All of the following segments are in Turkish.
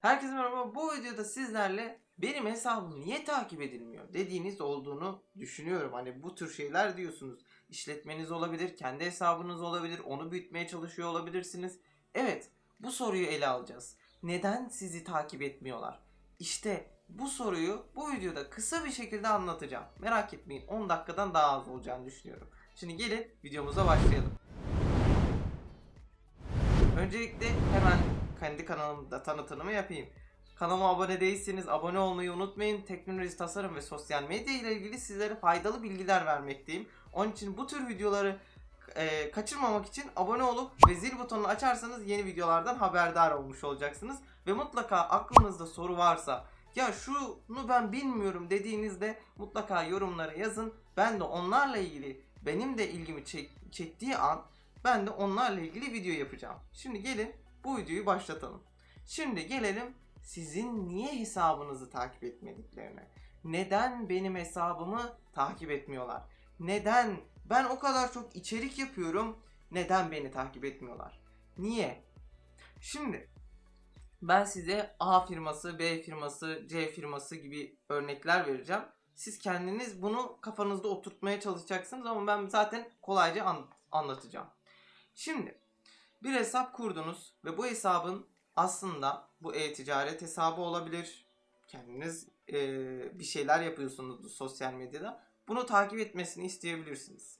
Herkese merhaba. Bu videoda sizlerle benim hesabım niye takip edilmiyor dediğiniz olduğunu düşünüyorum. Hani bu tür şeyler diyorsunuz. İşletmeniz olabilir, kendi hesabınız olabilir, onu büyütmeye çalışıyor olabilirsiniz. Evet, bu soruyu ele alacağız. Neden sizi takip etmiyorlar? İşte bu soruyu bu videoda kısa bir şekilde anlatacağım. Merak etmeyin 10 dakikadan daha az olacağını düşünüyorum. Şimdi gelin videomuza başlayalım. Öncelikle hemen kendi kanalımda tanıtımı yapayım. Kanalıma abone değilseniz abone olmayı unutmayın. Teknoloji, tasarım ve sosyal medya ile ilgili sizlere faydalı bilgiler vermekteyim. Onun için bu tür videoları e, kaçırmamak için abone olup ve zil butonunu açarsanız yeni videolardan haberdar olmuş olacaksınız. Ve mutlaka aklınızda soru varsa ya şunu ben bilmiyorum dediğinizde mutlaka yorumlara yazın. Ben de onlarla ilgili benim de ilgimi çek- çektiği an ben de onlarla ilgili video yapacağım. Şimdi gelin bu videoyu başlatalım. Şimdi gelelim sizin niye hesabınızı takip etmediklerine. Neden benim hesabımı takip etmiyorlar? Neden ben o kadar çok içerik yapıyorum? Neden beni takip etmiyorlar? Niye? Şimdi ben size A firması, B firması, C firması gibi örnekler vereceğim. Siz kendiniz bunu kafanızda oturtmaya çalışacaksınız ama ben zaten kolayca an- anlatacağım. Şimdi bir hesap kurdunuz ve bu hesabın aslında bu e-ticaret hesabı olabilir. Kendiniz eee, bir şeyler yapıyorsunuz sosyal medyada. Bunu takip etmesini isteyebilirsiniz.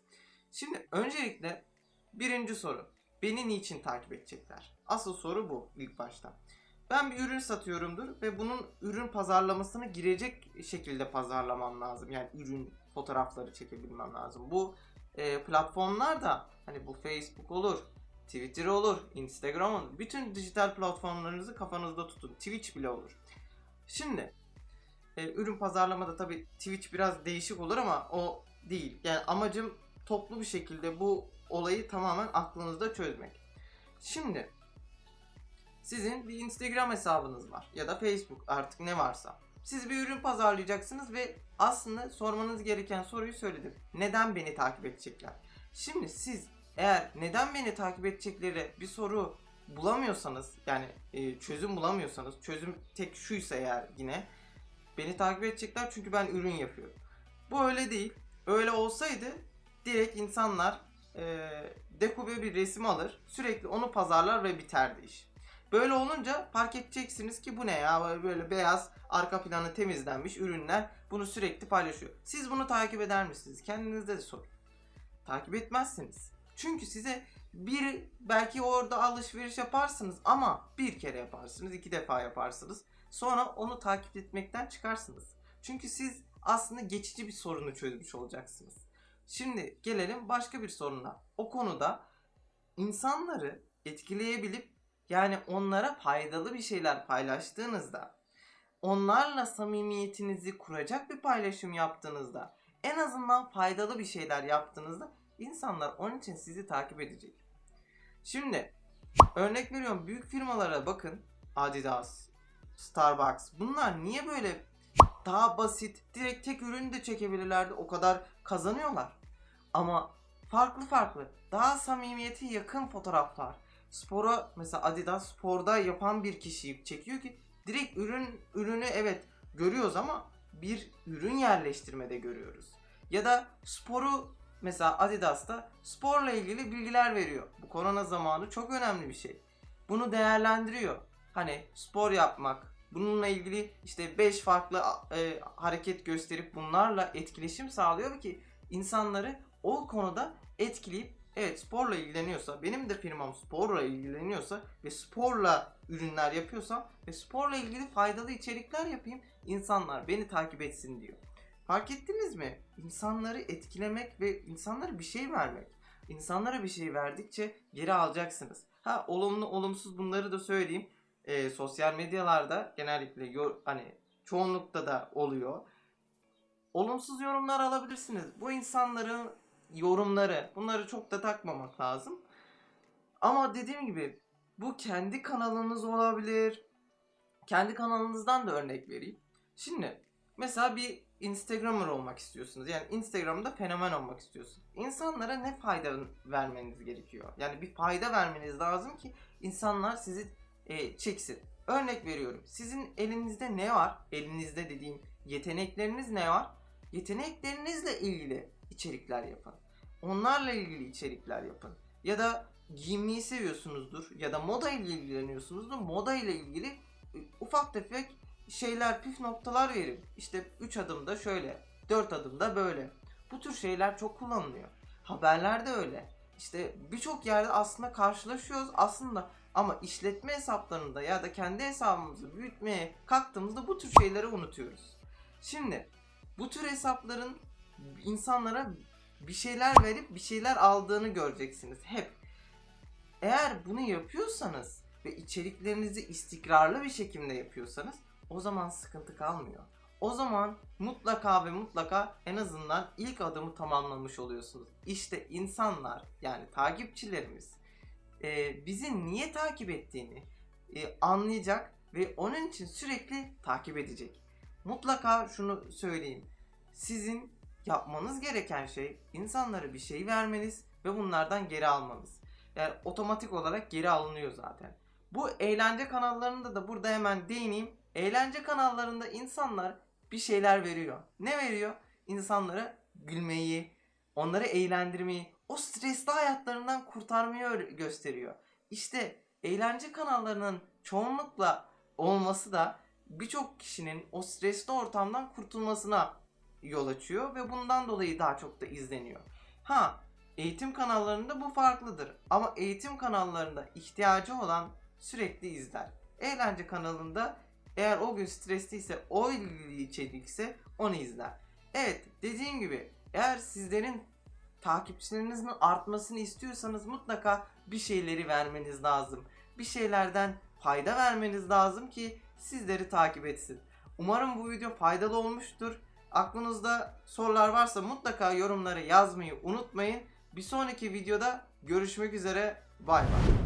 Şimdi öncelikle birinci soru. Beni niçin takip edecekler? Asıl soru bu ilk başta. Ben bir ürün satıyorumdur ve bunun ürün pazarlamasına girecek şekilde pazarlamam lazım. Yani ürün fotoğrafları çekebilmem lazım. Bu e, platformlar da hani bu Facebook olur, Twitter olur, Instagram olur. Bütün dijital platformlarınızı kafanızda tutun. Twitch bile olur. Şimdi e, ürün pazarlamada tabii Twitch biraz değişik olur ama o değil. Yani amacım toplu bir şekilde bu olayı tamamen aklınızda çözmek. Şimdi sizin bir Instagram hesabınız var ya da Facebook artık ne varsa. Siz bir ürün pazarlayacaksınız ve aslında sormanız gereken soruyu söyledim. Neden beni takip edecekler? Şimdi siz eğer neden beni takip edecekleri bir soru bulamıyorsanız yani e, çözüm bulamıyorsanız çözüm tek şuysa eğer yine beni takip edecekler çünkü ben ürün yapıyorum. Bu öyle değil. Öyle olsaydı direkt insanlar e, dekube bir resim alır sürekli onu pazarlar ve biterdi iş. Böyle olunca fark edeceksiniz ki bu ne ya böyle beyaz arka planı temizlenmiş ürünler bunu sürekli paylaşıyor. Siz bunu takip eder misiniz? Kendinizde de sorun. Takip etmezsiniz. Çünkü size bir belki orada alışveriş yaparsınız ama bir kere yaparsınız, iki defa yaparsınız. Sonra onu takip etmekten çıkarsınız. Çünkü siz aslında geçici bir sorunu çözmüş olacaksınız. Şimdi gelelim başka bir soruna. O konuda insanları etkileyebilip yani onlara faydalı bir şeyler paylaştığınızda onlarla samimiyetinizi kuracak bir paylaşım yaptığınızda en azından faydalı bir şeyler yaptığınızda insanlar onun için sizi takip edecek. Şimdi örnek veriyorum büyük firmalara bakın Adidas, Starbucks bunlar niye böyle daha basit direkt tek ürünü de çekebilirlerdi o kadar kazanıyorlar. Ama farklı farklı daha samimiyete yakın fotoğraflar. Spora mesela Adidas sporda yapan bir kişiyi çekiyor ki direkt ürün ürünü evet görüyoruz ama bir ürün yerleştirmede görüyoruz. Ya da sporu mesela Adidas'ta sporla ilgili bilgiler veriyor. Bu korona zamanı çok önemli bir şey. Bunu değerlendiriyor. Hani spor yapmak, bununla ilgili işte 5 farklı e, hareket gösterip bunlarla etkileşim sağlıyor ki insanları o konuda etkileyip evet sporla ilgileniyorsa benim de firmam sporla ilgileniyorsa ve sporla ürünler yapıyorsam ve sporla ilgili faydalı içerikler yapayım insanlar beni takip etsin diyor. Fark ettiniz mi? İnsanları etkilemek ve insanlara bir şey vermek. İnsanlara bir şey verdikçe geri alacaksınız. Ha olumlu olumsuz bunları da söyleyeyim. Ee, sosyal medyalarda genellikle yor- hani çoğunlukta da oluyor. Olumsuz yorumlar alabilirsiniz. Bu insanların yorumları bunları çok da takmamak lazım. Ama dediğim gibi bu kendi kanalınız olabilir. Kendi kanalınızdan da örnek vereyim. Şimdi mesela bir Instagramer olmak istiyorsunuz. Yani Instagram'da fenomen olmak istiyorsunuz. İnsanlara ne fayda vermeniz gerekiyor? Yani bir fayda vermeniz lazım ki insanlar sizi e, çeksin. Örnek veriyorum. Sizin elinizde ne var? Elinizde dediğim yetenekleriniz ne var? Yeteneklerinizle ilgili içerikler yapın. Onlarla ilgili içerikler yapın. Ya da giyinmeyi seviyorsunuzdur ya da moda ile ilgileniyorsunuzdur. Moda ile ilgili e, ufak tefek şeyler, püf noktalar verin. İşte 3 adımda şöyle, 4 adımda böyle. Bu tür şeyler çok kullanılıyor. Haberler de öyle. İşte birçok yerde aslında karşılaşıyoruz aslında ama işletme hesaplarında ya da kendi hesabımızı büyütmeye kalktığımızda bu tür şeyleri unutuyoruz. Şimdi bu tür hesapların insanlara bir şeyler verip bir şeyler aldığını göreceksiniz hep. Eğer bunu yapıyorsanız ve içeriklerinizi istikrarlı bir şekilde yapıyorsanız o zaman sıkıntı kalmıyor. O zaman mutlaka ve mutlaka en azından ilk adımı tamamlamış oluyorsunuz. İşte insanlar yani takipçilerimiz e, bizi niye takip ettiğini e, anlayacak ve onun için sürekli takip edecek. Mutlaka şunu söyleyeyim. Sizin yapmanız gereken şey insanlara bir şey vermeniz ve bunlardan geri almanız. Yani otomatik olarak geri alınıyor zaten. Bu eğlence kanallarında da burada hemen değineyim. Eğlence kanallarında insanlar bir şeyler veriyor. Ne veriyor? İnsanlara gülmeyi, onları eğlendirmeyi, o stresli hayatlarından kurtarmayı gösteriyor. İşte eğlence kanallarının çoğunlukla olması da birçok kişinin o stresli ortamdan kurtulmasına yol açıyor ve bundan dolayı daha çok da izleniyor. Ha, eğitim kanallarında bu farklıdır. Ama eğitim kanallarında ihtiyacı olan sürekli izler. Eğlence kanalında eğer o gün stresliyse, o ilgili içerikse onu izler. Evet, dediğim gibi eğer sizlerin takipçilerinizin artmasını istiyorsanız mutlaka bir şeyleri vermeniz lazım. Bir şeylerden fayda vermeniz lazım ki sizleri takip etsin. Umarım bu video faydalı olmuştur. Aklınızda sorular varsa mutlaka yorumlara yazmayı unutmayın. Bir sonraki videoda görüşmek üzere. Bay bay.